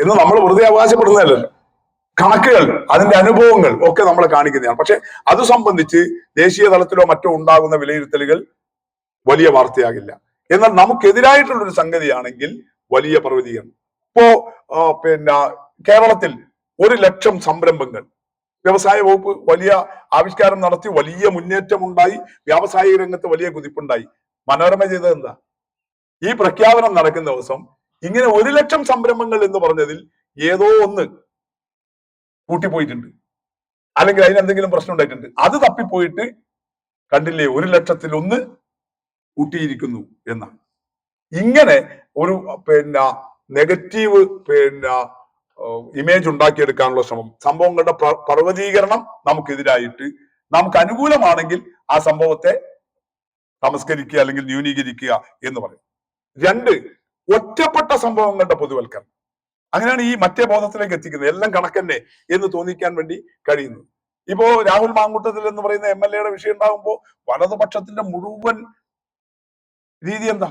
എന്ന് നമ്മൾ വെറുതെ അവകാശപ്പെടുന്നതല്ലല്ലോ കണക്കുകൾ അതിന്റെ അനുഭവങ്ങൾ ഒക്കെ നമ്മളെ കാണിക്കുന്നതാണ്. പക്ഷെ അത് സംബന്ധിച്ച് ദേശീയ തലത്തിലോ മറ്റോ ഉണ്ടാകുന്ന വിലയിരുത്തലുകൾ വലിയ വാർത്തയാകില്ല. എന്നാൽ നമുക്കെതിരായിട്ടുള്ള ഒരു സംഗതിയാണെങ്കിൽ വലിയ പ്രവചീകരണം ഇപ്പോ പിന്നെ കേരളത്തിൽ ഒരു ലക്ഷം സംരംഭങ്ങൾ. വ്യവസായ വകുപ്പ് വലിയ ആവിഷ്കാരം നടത്തി വലിയ മുന്നേറ്റം ഉണ്ടായി വ്യാവസായിക രംഗത്ത് വലിയ കുതിപ്പുണ്ടായി. മനോരമ ചെയ്തത് എന്താ ഈ പ്രഖ്യാപനം നടക്കുന്ന ദിവസം ഇങ്ങനെ ഒരു ലക്ഷം സംരംഭങ്ങൾ എന്ന് പറഞ്ഞതിൽ ഏതോ ഒന്ന് കൂട്ടിപ്പോയിട്ടുണ്ട്. അല്ലെങ്കിൽ അതിന് എന്തെങ്കിലും പ്രശ്നം ഉണ്ടായിട്ടുണ്ട്. അത് തപ്പിപ്പോയിട്ട് കണ്ടില്ലേ ഒരു ലക്ഷത്തിൽ ഒന്ന് കൂട്ടിയിരിക്കുന്നു എന്നാണ്. ഇങ്ങനെ ഒരു പിന്നെ നെഗറ്റീവ് പിന്നെ ഇമേജ് ഉണ്ടാക്കിയെടുക്കാനുള്ള ശ്രമം സംഭവങ്ങളുടെ പർവതീകരണം നമുക്കെതിരായിട്ട് നമുക്ക് അനുകൂലമാണെങ്കിൽ ആ സംഭവത്തെ നമസ്കരിക്കുക അല്ലെങ്കിൽ ന്യൂനീകരിക്കുക എന്ന് പറയും. രണ്ട് ഒറ്റപ്പെട്ട സംഭവങ്ങളുടെ പൊതുവൽക്കരണം. അങ്ങനെയാണ് ഈ മറ്റേ ബോധത്തിലേക്ക് എത്തിക്കുന്നത്. എല്ലാം കണക്കന്നെ എന്ന് തോന്നിക്കാൻ വേണ്ടി കഴിയുന്നു. ഇപ്പോ രാഹുൽ മാങ്കുട്ടത്തിൽ എന്ന് പറയുന്ന എം എൽ എയുടെ വിഷയം ഉണ്ടാകുമ്പോൾ വലതുപക്ഷത്തിന്റെ മുഴുവൻ രീതി എന്താ?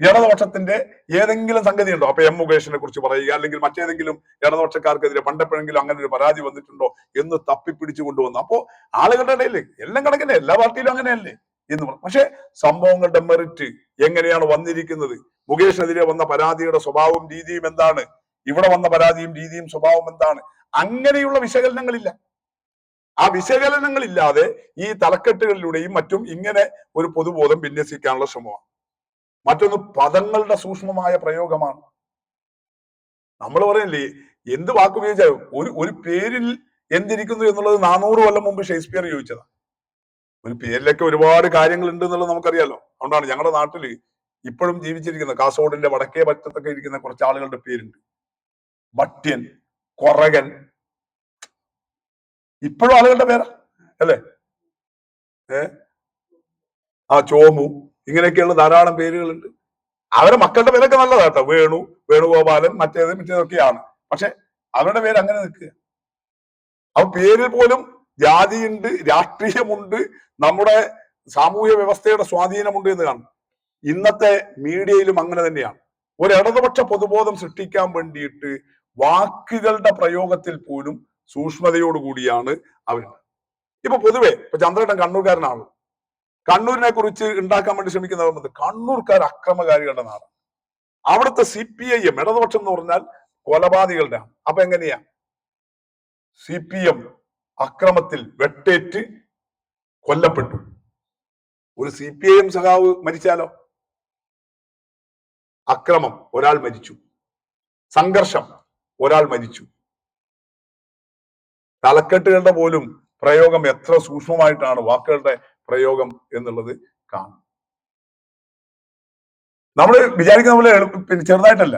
ഇടതുപക്ഷത്തിന്റെ ഏതെങ്കിലും സംഗതി ഉണ്ടോ? അപ്പൊ എം മുകേഷിനെ കുറിച്ച് പറയുക അല്ലെങ്കിൽ മറ്റേതെങ്കിലും ഇടതുപക്ഷക്കാർക്കെതിരെ പണ്ടെപ്പോഴെങ്കിലും അങ്ങനെ ഒരു പരാതി വന്നിട്ടുണ്ടോ എന്ന് തപ്പിപ്പിടിച്ചു കൊണ്ടുവന്നു. അപ്പോ ആളുകളുടെ ഇടയിൽ എല്ലാം കണക്കന്നെ എല്ലാ പാർട്ടിയിലും അങ്ങനെയല്ലേ? എന്ന് പറഞ്ഞു. പക്ഷെ സംഭവങ്ങളുടെ മെറിറ്റ് എങ്ങനെയാണ് വന്നിരിക്കുന്നത്? മുകേഷിനെതിരെ വന്ന പരാതിയുടെ സ്വഭാവവും രീതിയും എന്താണ്? ഇവിടെ വന്ന പരാതിയും രീതിയും സ്വഭാവം എന്താണ്? അങ്ങനെയുള്ള വിശകലനങ്ങളില്ല. ആ വിശകലനങ്ങളില്ലാതെ ഈ തലക്കെട്ടുകളിലൂടെയും മറ്റും ഇങ്ങനെ ഒരു പൊതുബോധം വിന്യസിക്കാനുള്ള ശ്രമമാണ്. മറ്റൊന്ന് പദങ്ങളുടെ സൂക്ഷ്മമായ പ്രയോഗമാണ്. നമ്മൾ പറയില്ലേ എന്ത് വാക്ക് ഉപയോഗിച്ചാലും ഒരു ഒരു പേരിൽ എന്തിരിക്കുന്നു എന്നുള്ളത് നാനൂറ് കൊല്ലം മുമ്പ് ഷേക്സ്പിയർ ചോദിച്ചതാണ് ഒരു പേരിലൊക്കെ ഒരുപാട് കാര്യങ്ങൾ ഉണ്ട് എന്നുള്ളത് നമുക്കറിയാലോ. അതുകൊണ്ടാണ് ഞങ്ങളുടെ നാട്ടിൽ ഇപ്പോഴും ജീവിച്ചിരിക്കുന്ന കാസർഗോഡിന്റെ വടക്കേ പറ്റത്തൊക്കെ ഇരിക്കുന്ന കുറച്ച് ആളുകളുടെ പേരുണ്ട്. ഭട്യൻ കൊറകൻ. ഇപ്പോഴും ആളുകളുടെ പേരാ അല്ലേ? ഏ? ആ ചോമു ഇങ്ങനെയൊക്കെയുള്ള ധാരാളം പേരുകളുണ്ട്. അവരുടെ മക്കളുടെ പേരൊക്കെ നല്ലതാട്ടോ വേണു വേണുഗോപാലൻ മറ്റേത് മറ്റേതൊക്കെയാണ്. പക്ഷെ അവരുടെ പേര് അങ്ങനെ നിൽക്കുക. ആ പേരിൽ പോലും ജാതിയുണ്ട് രാഷ്ട്രീയമുണ്ട് നമ്മുടെ സാമൂഹ്യ വ്യവസ്ഥയുടെ സ്വാധീനമുണ്ട് എന്ന് കാണും. ഇന്നത്തെ മീഡിയയിലും അങ്ങനെ തന്നെയാണ്. ഒരു ഇടതുപക്ഷ പൊതുബോധം സൃഷ്ടിക്കാൻ വേണ്ടിയിട്ട് വാക്കുകളുടെ പ്രയോഗത്തിൽ പോലും സൂക്ഷ്മതയോടുകൂടിയാണ് അവർ ഇപ്പൊ പൊതുവെ ഇപ്പൊ ചന്ദ്രേട്ടൻ കണ്ണൂർക്കാരനാണ്. കണ്ണൂരിനെ കുറിച്ച് ഉണ്ടാക്കാൻ വേണ്ടി ശ്രമിക്കുന്നവർ കണ്ണൂർക്കാർ അക്രമകാരികളുടെ നാട് അവിടുത്തെ സി പി ഐ എം ഇടതുപക്ഷം എന്ന് പറഞ്ഞാൽ കൊലപാതകളുടെ അപ്പൊ എങ്ങനെയാ? സി പി എം അക്രമത്തിൽ വെട്ടേറ്റ് കൊല്ലപ്പെട്ടു. ഒരു സി പി ഐ എം സഖാവ് മരിച്ചാലോ? അക്രമം ഒരാൾ മരിച്ചു. സംഘർഷം ഒരാൾ മരിച്ചു. തലക്കെട്ടുകളുടെ പോലും പ്രയോഗം എത്ര സൂക്ഷ്മമായിട്ടാണ് വാക്കുകളുടെ പ്രയോഗം എന്നുള്ളത് കാണും നമ്മൾ വിചാരിക്കുന്ന പോലെ ചെറുതായിട്ടല്ല.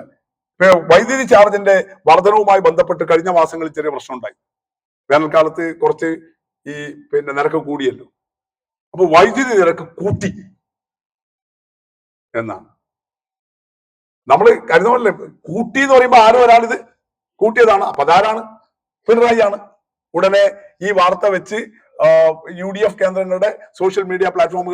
വൈദ്യുതി ചാർജിന്റെ വർധനവുമായി ബന്ധപ്പെട്ട് കഴിഞ്ഞ മാസങ്ങളിൽ ചെറിയ പ്രശ്നം ഉണ്ടായി വേനൽക്കാലത്ത് കുറച്ച് ഈ പിന്നെ നിരക്ക് കൂടിയല്ലോ. അപ്പൊ വൈദ്യുതി നിരക്ക് കൂട്ടി എന്നാണ്. നമ്മൾ കരുതുമല്ലേ കൂട്ടി എന്ന് പറയുമ്പോൾ ആരും ഒരാളിത് കൂട്ടിയതാണ്. അപ്പൊ അതാരാണ്? പിണറായി ആണ്. ഉടനെ ഈ വാർത്ത വെച്ച് യു ഡി എഫ് കേന്ദ്രങ്ങളുടെ സോഷ്യൽ മീഡിയ പ്ലാറ്റ്ഫോമുകൾ